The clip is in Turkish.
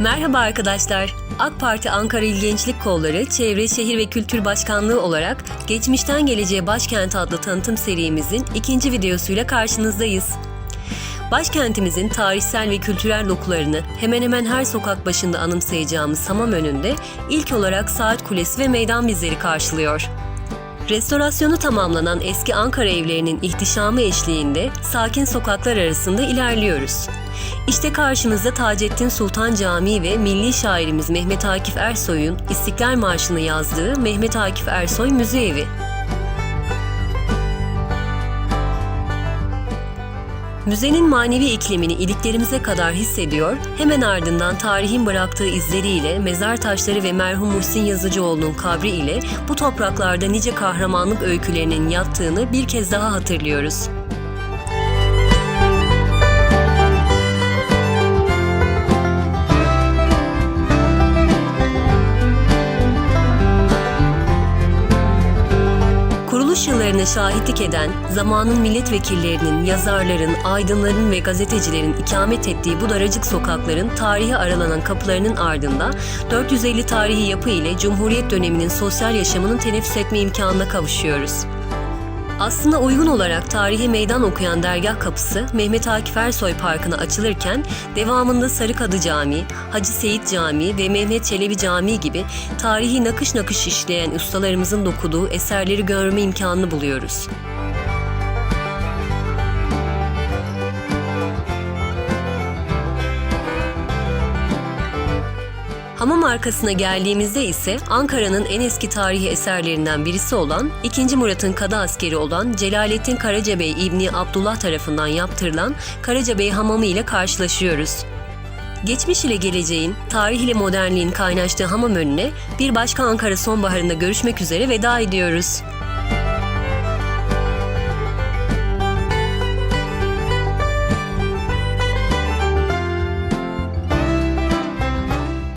Merhaba arkadaşlar. AK Parti Ankara İl Gençlik Kolları Çevre, Şehir ve Kültür Başkanlığı olarak Geçmişten Geleceğe Başkent adlı tanıtım serimizin ikinci videosuyla karşınızdayız. Başkentimizin tarihsel ve kültürel dokularını hemen hemen her sokak başında anımsayacağımız hamam önünde ilk olarak Saat Kulesi ve meydan bizleri karşılıyor. Restorasyonu tamamlanan eski Ankara evlerinin ihtişamı eşliğinde sakin sokaklar arasında ilerliyoruz. İşte karşımızda Taceddin Sultan Camii ve milli şairimiz Mehmet Akif Ersoy'un İstiklal Marşı'nı yazdığı Mehmet Akif Ersoy Müze Evi. Müzenin manevi iklimini iliklerimize kadar hissediyor, hemen ardından tarihin bıraktığı izleriyle, mezar taşları ve merhum Muhsin Yazıcıoğlu'nun kabri ile bu topraklarda nice kahramanlık öykülerinin yattığını bir kez daha hatırlıyoruz. Yıllarına şahitlik eden, zamanın milletvekillerinin, yazarların, aydınların ve gazetecilerin ikamet ettiği bu daracık sokakların tarihe aralanan kapılarının ardında 450 tarihi yapı ile Cumhuriyet döneminin sosyal yaşamının teneffüs etme imkanına kavuşuyoruz. Aslında uygun olarak tarihi meydan okuyan dergah kapısı Mehmet Akif Ersoy Parkı'na açılırken devamında Sarıkadı Camii, Hacı Seyit Camii ve Mehmet Çelebi Camii gibi tarihi nakış nakış işleyen ustalarımızın dokuduğu eserleri görme imkanını buluyoruz. Hamam arkasına geldiğimizde ise Ankara'nın en eski tarihi eserlerinden birisi olan 2. Murat'ın kadı askeri olan Celalettin Karacabey İbni Abdullah tarafından yaptırılan Karacabey Hamamı ile karşılaşıyoruz. Geçmiş ile geleceğin, tarih ile modernliğin kaynaştığı hamam önüne bir başka Ankara sonbaharında görüşmek üzere veda ediyoruz.